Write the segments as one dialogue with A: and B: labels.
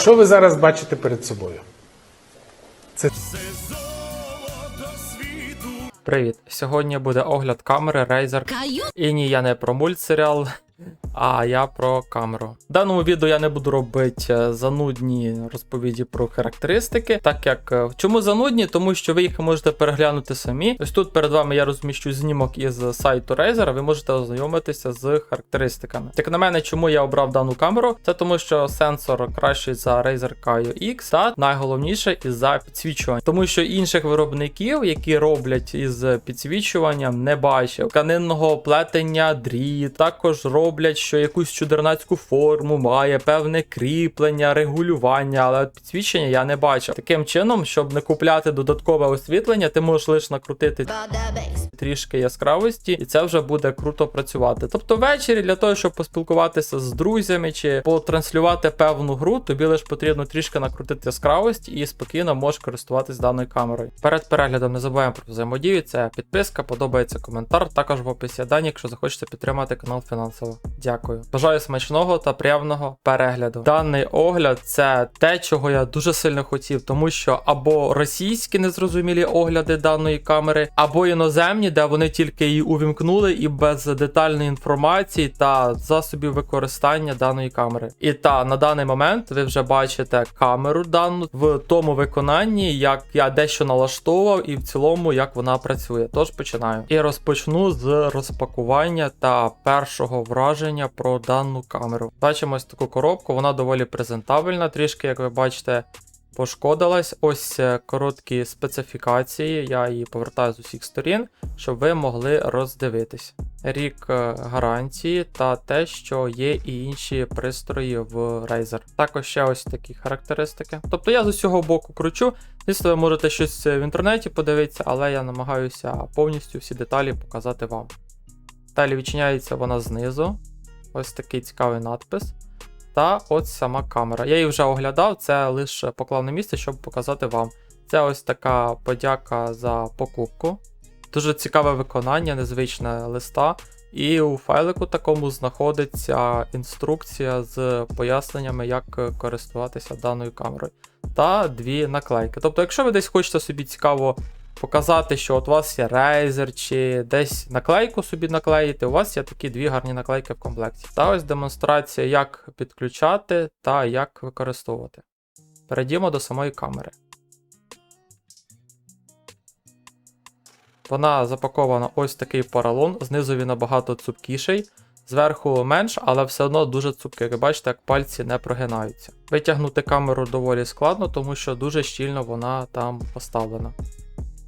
A: Що ви зараз бачите перед собою? Це
B: Привіт! Сьогодні буде огляд камери Razer.
C: Каю?
B: І ні, я не про мультсеріал, а я про камеру. В даному відео я не буду робити е, занудні розповіді про характеристики, так як е, чому занудні? Тому що ви їх можете переглянути самі. Ось тут перед вами я розміщу знімок із сайту Razer, ви можете ознайомитися з характеристиками. Як на мене, чому я обрав дану камеру? Це тому, що сенсор кращий за Razer Kaio X, та найголовніше із за підсвічування, тому що інших виробників, які роблять із підсвічуванням, не бачив. Тканинного плетення дріт, також роблять, що якусь чудернацьку форму має, певне кріплення, регулювання, але от підсвічення я не бачив. Таким чином, щоб не купляти додаткове освітлення, ти можеш лише накрутити трішки яскравості, і це вже буде круто працювати. Тобто ввечері для того, щоб поспілкуватися з друзями чи потранслювати певну гру, тобі лише потрібно трішки накрутити яскравість і спокійно можеш користуватись даною камерою. Перед переглядом не забуваємо про взаємодію. Це підписка, подобається коментар. Також в описі дані, якщо захочете підтримати канал фінансово. Дякую. Бажаю смачного та приємного перегляду. Даний огляд це те, чого я дуже сильно хотів, тому що або російські незрозумілі огляди даної камери, або іноземні, де вони тільки її увімкнули і без детальної інформації та засобів використання даної камери. І та на даний момент ви вже бачите камеру дану в тому виконанні, як я дещо налаштовував, і в цілому як вона працює. Тож починаю. І розпочну з розпакування та першого враження про дану камеру. Бачимо ось таку коробку, вона доволі презентабельна, трішки, як ви бачите. Пошкодилась ось е, короткі специфікації. Я її повертаю з усіх сторін, щоб ви могли роздивитись. Рік е, гарантії та те, що є і інші пристрої в Razer. Також ще ось такі характеристики. Тобто я з усього боку кручу. Звісно, ви можете щось в інтернеті подивитися, але я намагаюся повністю всі деталі показати вам. Далі відчиняється вона знизу. Ось такий цікавий надпис. Та от сама камера. Я її вже оглядав, це лише поклав на місце, щоб показати вам. Це ось така подяка за покупку. Дуже цікаве виконання, незвичне листа. І у файлику такому знаходиться інструкція з поясненнями, як користуватися даною камерою. Та дві наклейки. Тобто, якщо ви десь хочете собі цікаво показати, що от у вас є Razer, чи десь наклейку собі наклеїти, у вас є такі дві гарні наклейки в комплекті. Та ось демонстрація, як підключати та як використовувати. Перейдімо до самої камери. Вона запакована ось такий поролон, знизу він набагато цупкіший, зверху менш, але все одно дуже цупкий. Ви бачите, як пальці не прогинаються. Витягнути камеру доволі складно, тому що дуже щільно вона там поставлена.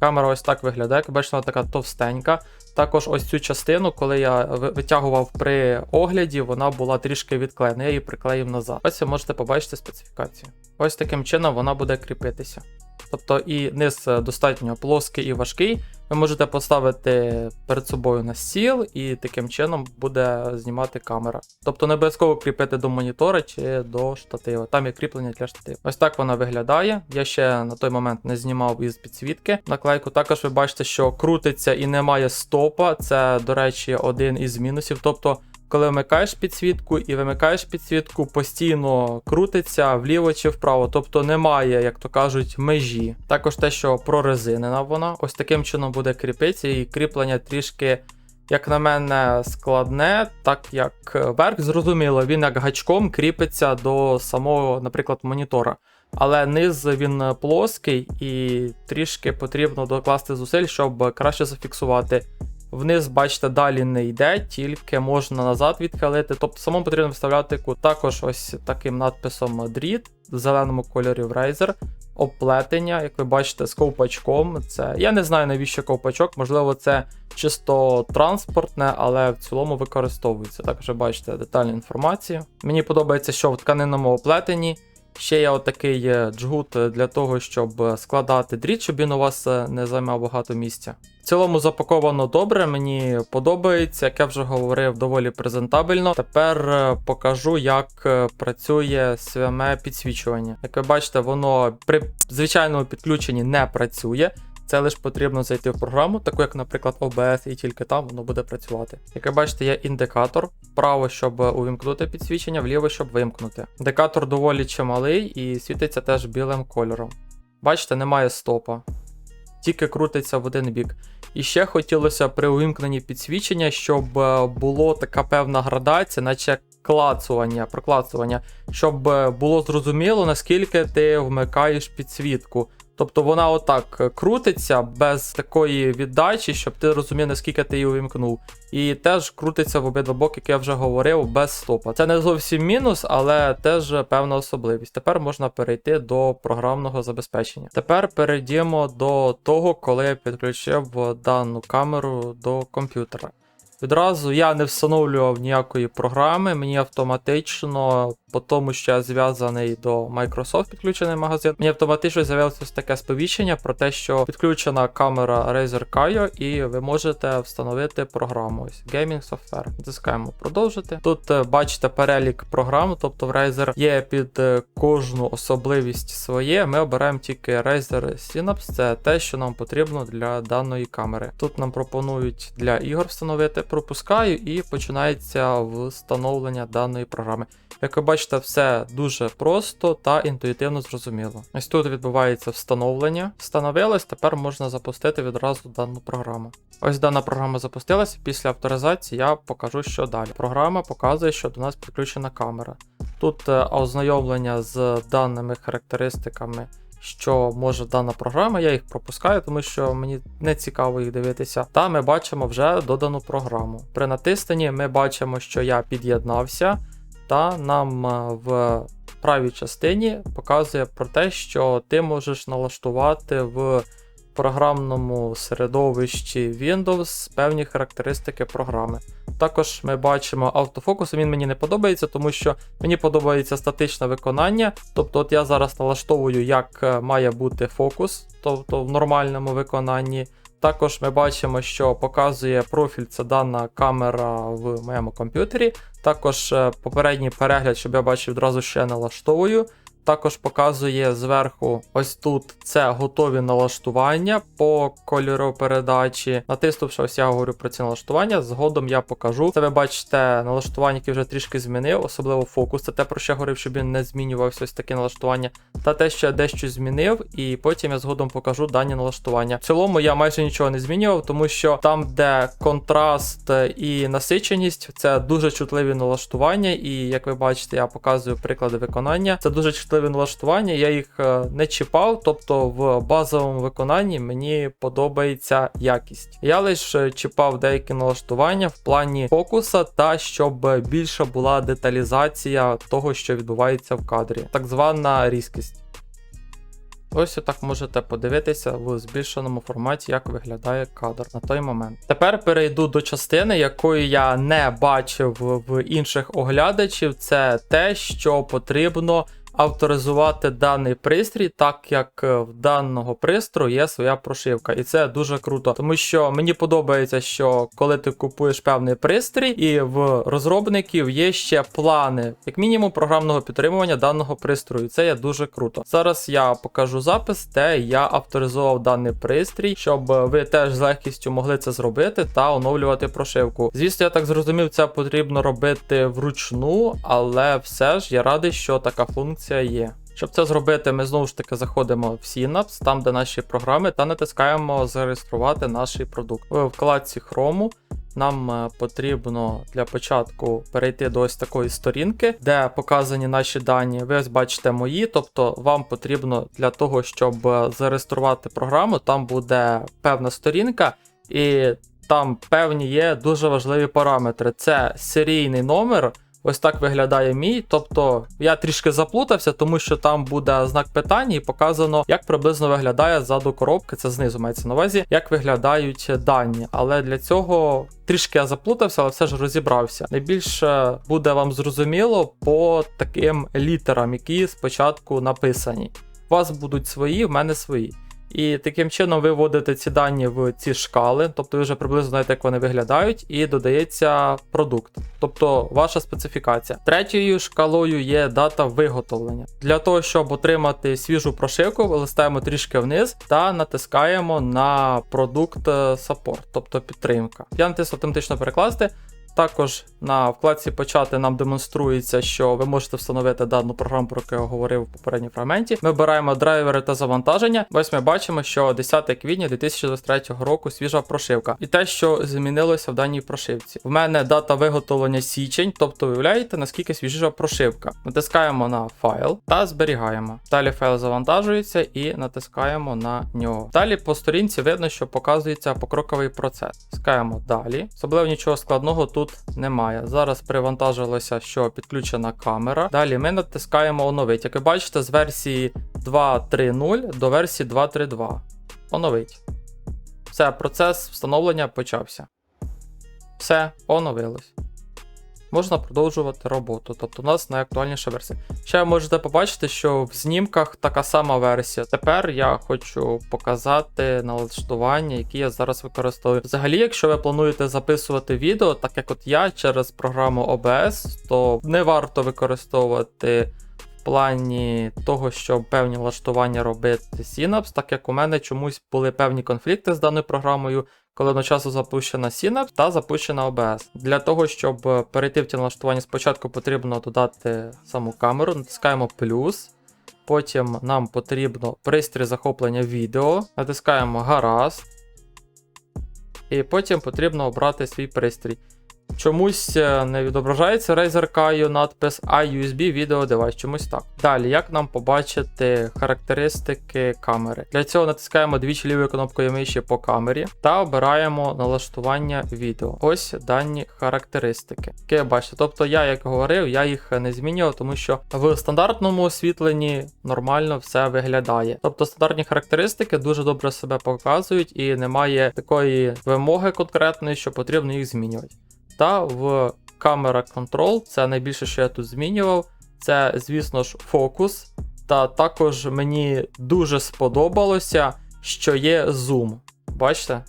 B: Камера ось так виглядає, як бачите, вона така товстенька. Також ось цю частину, коли я витягував при огляді, вона була трішки відклеєна, я її приклеїв назад. Ось ви можете побачити специфікацію. Ось таким чином вона буде кріпитися. Тобто і низ е, достатньо плоский і важкий. Ви можете поставити перед собою на стіл, і таким чином буде знімати камера. Тобто не обов'язково кріпити до монітора чи до штатива. Там є кріплення для штатива. Ось так вона виглядає. Я ще на той момент не знімав із підсвітки. Наклейку також ви бачите, що крутиться і немає стопа. Це, до речі, один із мінусів. Тобто коли вмикаєш підсвітку і вимикаєш підсвітку, постійно крутиться вліво чи вправо, тобто немає, як то кажуть, межі. Також те, що прорезинена вона, ось таким чином буде кріпитися, і кріплення трішки, як на мене, складне, так як верх, зрозуміло, він як гачком кріпиться до самого, наприклад, монітора. Але низ він плоский і трішки потрібно докласти зусиль, щоб краще зафіксувати. Вниз, бачите, далі не йде, тільки можна назад відхилити. Тобто самому потрібно вставляти кут. Також ось таким надписом дріт в зеленому кольорі в Razer. Оплетення, як ви бачите, з ковпачком. Це я не знаю навіщо ковпачок, можливо, це чисто транспортне, але в цілому використовується. Також бачите детальну інформацію. Мені подобається, що в тканинному оплетенні Ще є отакий е, джгут для того, щоб е, складати дріт, щоб він у вас е, не займав багато місця. В цілому запаковано добре, мені подобається, як я вже говорив, доволі презентабельно. Тепер е, покажу, як е, працює саме підсвічування. Як ви бачите, воно при звичайному підключенні не працює. Це лише потрібно зайти в програму, таку як, наприклад, OBS, і тільки там воно буде працювати. Як ви бачите, є індикатор, вправо, щоб увімкнути підсвічення, вліво, щоб вимкнути. Індикатор доволі чималий і світиться теж білим кольором. Бачите, немає стопа, тільки крутиться в один бік. І ще хотілося при увімкненні підсвічення, щоб е, було така певна градація, наче клацування, проклацування, щоб е, було зрозуміло, наскільки ти вмикаєш підсвітку. Тобто вона отак е, крутиться без такої віддачі, щоб ти розумів, наскільки ти її увімкнув. І теж крутиться в обидва боки, як я вже говорив, без стопа. Це не зовсім мінус, але теж певна особливість. Тепер можна перейти до програмного забезпечення. Тепер перейдемо до того, коли я підключив дану камеру до комп'ютера. Відразу я не встановлював ніякої програми, мені автоматично, по тому що я зв'язаний до Microsoft підключений магазин, мені автоматично з'явилося таке сповіщення про те, що підключена камера Razer Kaio, і ви можете встановити програму. Ось Gaming Software. Натискаємо продовжити. Тут е, бачите перелік програм, тобто в Razer є під е, кожну особливість своє. Ми обираємо тільки Razer Synapse, це те, що нам потрібно для даної камери. Тут нам пропонують для ігор встановити, пропускаю, і починається встановлення даної програми. Як ви бачите, все дуже просто та інтуїтивно зрозуміло. Ось тут відбувається встановлення. Встановилось, тепер можна запустити відразу дану програму. Ось дана програма запустилась. Після авторизації я покажу, що далі. Програма показує, що до нас підключена камера. Тут е, ознайомлення з даними характеристиками. Що може дана програма, я їх пропускаю, тому що мені не цікаво їх дивитися. Та ми бачимо вже додану програму. При натисненні ми бачимо, що я під'єднався, та нам е, в правій частині показує про те, що ти можеш налаштувати в програмному середовищі Windows певні характеристики програми. Також ми бачимо автофокус, він мені не подобається, тому що мені подобається статичне виконання. Тобто, от я зараз налаштовую, як е, має бути фокус, тобто в нормальному виконанні. Також ми бачимо, що показує профіль, це дана камера в моєму комп'ютері. Також е, попередній перегляд, щоб я бачив, одразу ще налаштовую. Також показує зверху, ось тут це готові налаштування по кольоропередачі. Натиснувши, ось я говорю про ці налаштування. Згодом я покажу. Це ви бачите налаштування, які вже трішки змінив, особливо фокус. Це те, про що я говорив, щоб він не змінювався ось таке налаштування. Та те, що я дещо змінив, і потім я згодом покажу дані налаштування. В цілому я майже нічого не змінював, тому що там, де контраст і насиченість, це дуже чутливі налаштування. І як ви бачите, я показую приклади виконання. Це дуже чутливі налаштування, я їх е, не чіпав, тобто в базовому виконанні мені подобається якість. Я лише чіпав деякі налаштування в плані фокуса та щоб більша була деталізація того, що відбувається в кадрі, так звана різкість. Ось отак можете подивитися в збільшеному форматі, як виглядає кадр на той момент. Тепер перейду до частини, якої я не бачив в інших оглядачів. Це те, що потрібно авторизувати даний пристрій, так як е, в даного пристрою є своя прошивка. І це дуже круто, тому що мені подобається, що коли ти купуєш певний пристрій, і в розробників є ще плани, як мінімум, програмного підтримування даного пристрою. Це є дуже круто. Зараз я покажу запис, де я авторизував даний пристрій, щоб ви теж з легкістю могли це зробити та оновлювати прошивку. Звісно, я так зрозумів, це потрібно робити вручну, але все ж я радий, що така функція є. Щоб це зробити, ми знову ж таки заходимо в Synapse, там де наші програми, та натискаємо зареєструвати наш продукт. В вкладці Chrome нам е, потрібно для початку перейти до ось такої сторінки, де показані наші дані. Ви ось бачите мої, тобто вам потрібно для того, щоб е, зареєструвати програму, там буде певна сторінка, і там певні є дуже важливі параметри. Це серійний номер. Ось так виглядає мій. Тобто я трішки заплутався, тому що там буде знак питання і показано, як приблизно виглядає ззаду коробки. Це знизу мається на увазі, як виглядають дані. Але для цього трішки я заплутався, але все ж розібрався. Найбільше буде вам зрозуміло по таким літерам, які спочатку написані. У вас будуть свої, в мене свої. І таким чином ви вводите ці дані в ці шкали, тобто ви вже приблизно знаєте, як вони виглядають, і додається продукт, тобто ваша специфікація. Третьою шкалою є дата виготовлення. Для того, щоб отримати свіжу прошивку, листаємо трішки вниз та натискаємо на продукт е, Support, тобто підтримка. Я натисну автоматично перекласти. Також на вкладці почати нам демонструється, що ви можете встановити дану програму, про яку я говорив в попередній фрагменті. Ми обираємо драйвери та завантаження. Ось ми бачимо, що 10 квітня 2023 року свіжа прошивка. І те, що змінилося в даній прошивці. В мене дата виготовлення січень, тобто уявляєте, наскільки свіжа прошивка. Натискаємо на файл та зберігаємо. Далі файл завантажується і натискаємо на нього. Далі по сторінці видно, що показується покроковий процес. Тискаємо далі. Особливо нічого складного тут немає. Зараз привантажилося, що підключена камера. Далі ми натискаємо оновить. Як ви бачите, з версії 2.3.0 до версії 2.3.2. Оновить. Все, процес встановлення почався. Все, оновилось. Можна продовжувати роботу. Тобто у нас найактуальніша версія. Ще можете побачити, що в знімках така сама версія. Тепер я хочу показати налаштування, які я зараз використовую. Взагалі, якщо ви плануєте записувати відео, так як от я через програму OBS, то не варто використовувати плані того, щоб певні налаштування робити Synapse, так як у мене чомусь були певні конфлікти з даною програмою коли одночасно запущена Synapse та запущена OBS. Для того, щоб перейти в ті налаштування, спочатку потрібно додати саму камеру, натискаємо плюс. Потім нам потрібно пристрій захоплення відео, натискаємо гаразд. І потім потрібно обрати свій пристрій. Чомусь е, не відображається Razer Kaio надпис iUSB Video Device, чомусь так. Далі, як нам побачити характеристики камери? Для цього натискаємо двічі лівою кнопкою миші по камері та обираємо налаштування відео. Ось дані характеристики. Які бачите. Тобто я, як говорив, я їх не змінював, тому що в стандартному освітленні нормально все виглядає. Тобто стандартні характеристики дуже добре себе показують і немає такої вимоги конкретної, що потрібно їх змінювати. Та в камера Control, це найбільше, що я тут змінював. Це, звісно ж, фокус. Та також мені дуже сподобалося, що є зум. Бачите?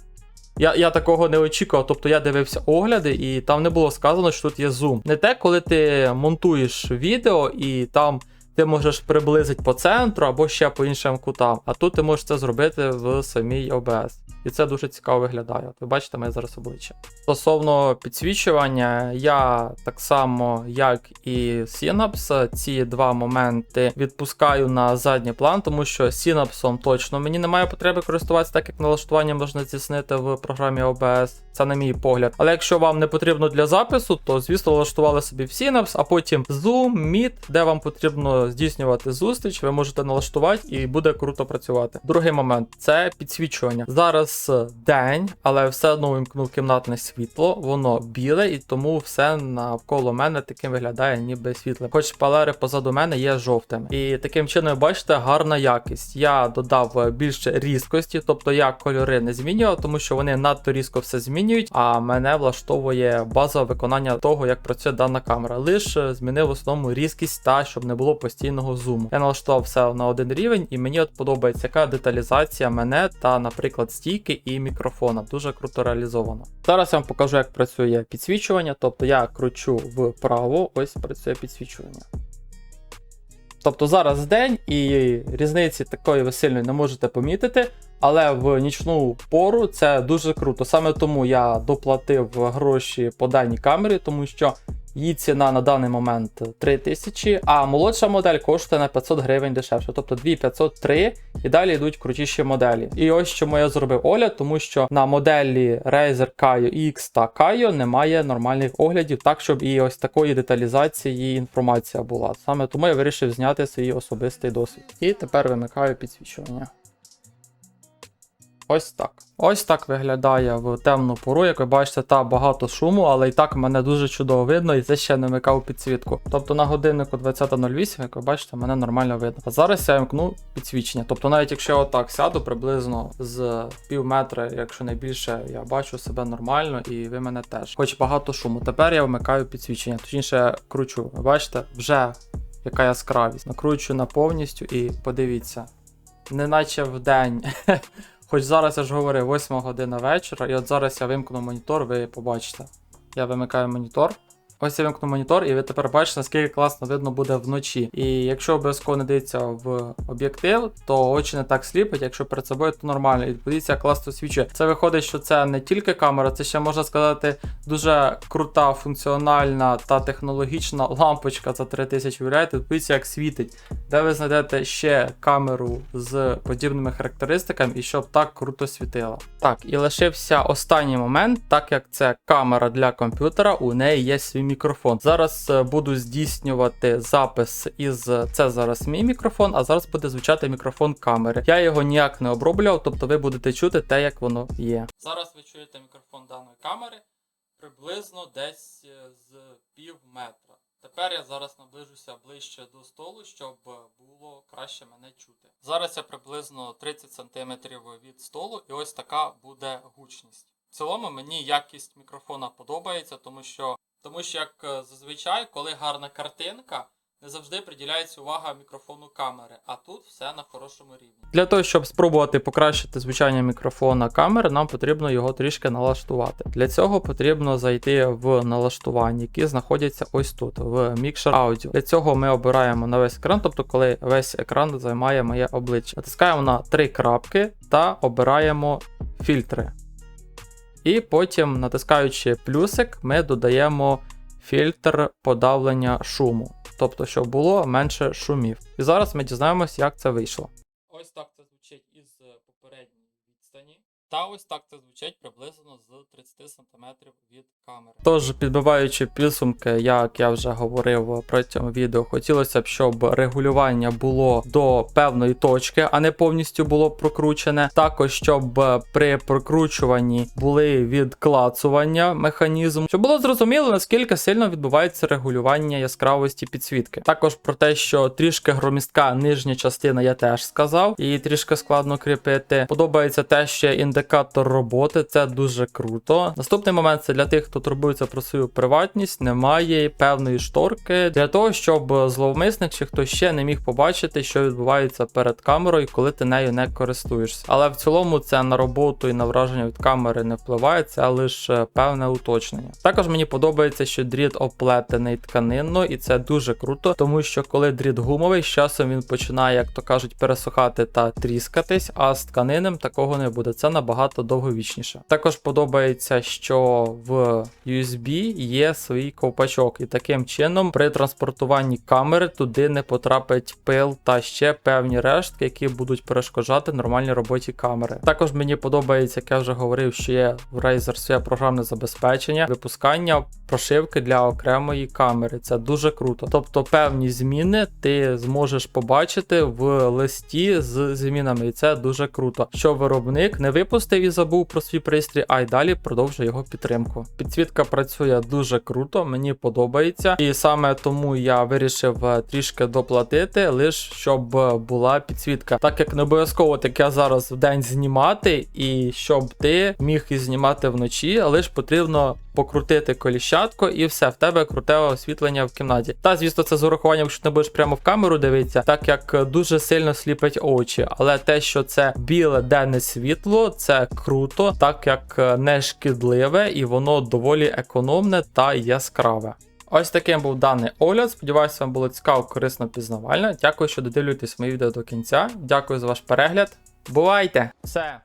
B: Я я такого не очікував, тобто я дивився огляди, і там не було сказано, що тут є зум. Не те, коли ти монтуєш відео і там ти можеш приблизити по центру або ще по іншим кутам, а тут ти можеш це зробити в самій OBS. І це дуже цікаво виглядає. От ви бачите моє зараз обличчя. Стосовно підсвічування, я так само, як і Synapse, ці два моменти відпускаю на задній план, тому що Synapse точно мені немає потреби користуватися, так як налаштування можна здійснити в програмі OBS. Це на мій погляд. Але якщо вам не потрібно для запису, то звісно налаштували собі в Synapse, а потім Zoom, Meet, де вам потрібно здійснювати зустріч, ви можете налаштувати і буде круто працювати. Другий момент це підсвічування. Зараз день, але все одно вимкнув кімнатне світло, воно біле, і тому все навколо мене таким виглядає, ніби світле. Хоч шпалери позаду мене є жовтими. І таким чином, бачите, гарна якість. Я додав більше різкості, тобто я кольори не змінював, тому що вони надто різко все змінюють, а мене влаштовує базове виконання того, як працює дана камера. Лише змінив в основному різкість та щоб не було постійного зуму. Я налаштував все на один рівень, і мені от подобається яка деталізація мене та, наприклад, стійки і мікрофона. Дуже круто реалізовано. Зараз я вам покажу, як працює підсвічування. Тобто я кручу вправо, ось працює підсвічування. Тобто зараз день і різниці такої ви сильної не можете помітити, але в нічну пору це дуже круто. Саме тому я доплатив гроші по даній камері, тому що її ціна на даний момент 3000, а молодша модель коштує на 500 гривень дешевше, тобто 2503 і далі йдуть крутіші моделі. І ось чому я зробив огляд, тому що на моделі Razer Kaio X та Kaio немає нормальних оглядів, так щоб і ось такої деталізації інформація була. Саме тому я вирішив зняти свій особистий досвід. І тепер вимикаю підсвічування. Ось так. Ось так виглядає в темну пору. Як ви бачите, та багато шуму, але і так мене дуже чудово видно, і це ще не вмикав підсвітку. Тобто на годиннику 20.08, як ви бачите, мене нормально видно. А зараз я вимкну підсвічення. Тобто, навіть якщо я отак сяду приблизно з пів метра, якщо не більше, я бачу себе нормально, і ви мене теж. Хоч багато шуму. Тепер я вмикаю підсвічення. Точніше, кручу. Ви бачите, вже яка яскравість. Накручую на повністю і подивіться. неначе в день. Хоч зараз я ж говорив, 8 година вечора, і от зараз я вимкну монітор, ви побачите. Я вимикаю монітор. Ось я вимкну монітор, і ви тепер бачите, наскільки класно видно буде вночі. І якщо обов'язково не дивиться в об'єктив, то очі не так сліпить. Якщо перед собою, то нормально. І як класно свічує. Це виходить, що це не тільки камера, це ще можна сказати дуже крута, функціональна та технологічна лампочка за 3000. Уявляєте, подивіться, як світить. Де ви знайдете ще камеру з подібними характеристиками і щоб так круто світила. Так, і лишився останній момент, так як це камера для комп'ютера, у неї є свій мікрофон. Зараз е, буду здійснювати запис із це зараз мій мікрофон, а зараз буде звучати мікрофон камери. Я його ніяк не оброблював, тобто ви будете чути те, як воно є. Зараз ви чуєте мікрофон даної камери приблизно десь е, з пів метра. Тепер я зараз наближуся ближче до столу, щоб е, було краще мене чути. Зараз я приблизно 30 см від столу, і ось така буде гучність. В цілому мені якість мікрофона подобається, тому що, тому що як е, зазвичай, коли гарна картинка, не завжди приділяється увага мікрофону камери, а тут все на хорошому рівні. Для того, щоб спробувати покращити звучання мікрофона камери, нам потрібно його трішки налаштувати. Для цього потрібно зайти в налаштування, які знаходяться ось тут, в Mixer Audio. Для цього ми обираємо на весь екран, тобто коли весь екран займає моє обличчя. Натискаємо на три крапки та обираємо фільтри. І потім, натискаючи плюсик, ми додаємо фільтр подавлення шуму. Тобто, щоб було менше шумів. І зараз ми дізнаємось, як це вийшло. Ось так це звучить із попередньої відстані. Та ось так це звучить приблизно з 30 см від камери. Тож, підбиваючи підсумки, як я вже говорив протягом відео, хотілося б, щоб регулювання було до певної точки, а не повністю було прокручене. Також, щоб при прокручуванні були відклацування механізму, щоб було зрозуміло, наскільки сильно відбувається регулювання яскравості підсвітки. Також про те, що трішки громістка нижня частина, я теж сказав, і трішки складно кріпити. Подобається те, що є індикатор роботи, це дуже круто. Наступний момент це для тих, хто турбується про свою приватність, немає певної шторки для того, щоб зловмисник чи хто ще не міг побачити, що відбувається перед камерою, коли ти нею не користуєшся. Але в цілому це на роботу і на враження від камери не впливає, це лише певне уточнення. Також мені подобається, що дріт оплетений тканинно, і це дуже круто, тому що коли дріт гумовий, з часом він починає, як то кажуть, пересухати та тріскатись, а з тканинним такого не буде. Це набагато довговічніше. Також подобається, що в USB є свій ковпачок, і таким чином при транспортуванні камери туди не потрапить пил та ще певні рештки, які будуть перешкоджати нормальній роботі камери. Також мені подобається, як я вже говорив, що є в Razer своє програмне забезпечення, випускання прошивки для окремої камери. Це дуже круто. Тобто певні зміни ти зможеш побачити в листі з змінами, і це дуже круто. Що виробник не випустив і забув про свій пристрій, а й далі продовжує його підтримку. Підсвітка працює дуже круто, мені подобається, і саме тому я вирішив е, трішки доплатити, лише щоб була підсвітка. Так як не обов'язково таке зараз в день знімати, і щоб ти міг і знімати вночі, лише потрібно покрутити коліщатку, і все, в тебе круте освітлення в кімнаті. Та, звісно, це з урахуванням, якщо ти не будеш прямо в камеру дивитися, так як е, дуже сильно сліпить очі. Але те, що це біле денне світло, це круто, так як е, не шкідливе і воно доволі економне та яскраве. Ось таким був даний огляд. Сподіваюся, вам було цікаво, корисно, пізнавально. Дякую, що додивлюєтесь мої відео до кінця. Дякую за ваш перегляд. Бувайте! Все!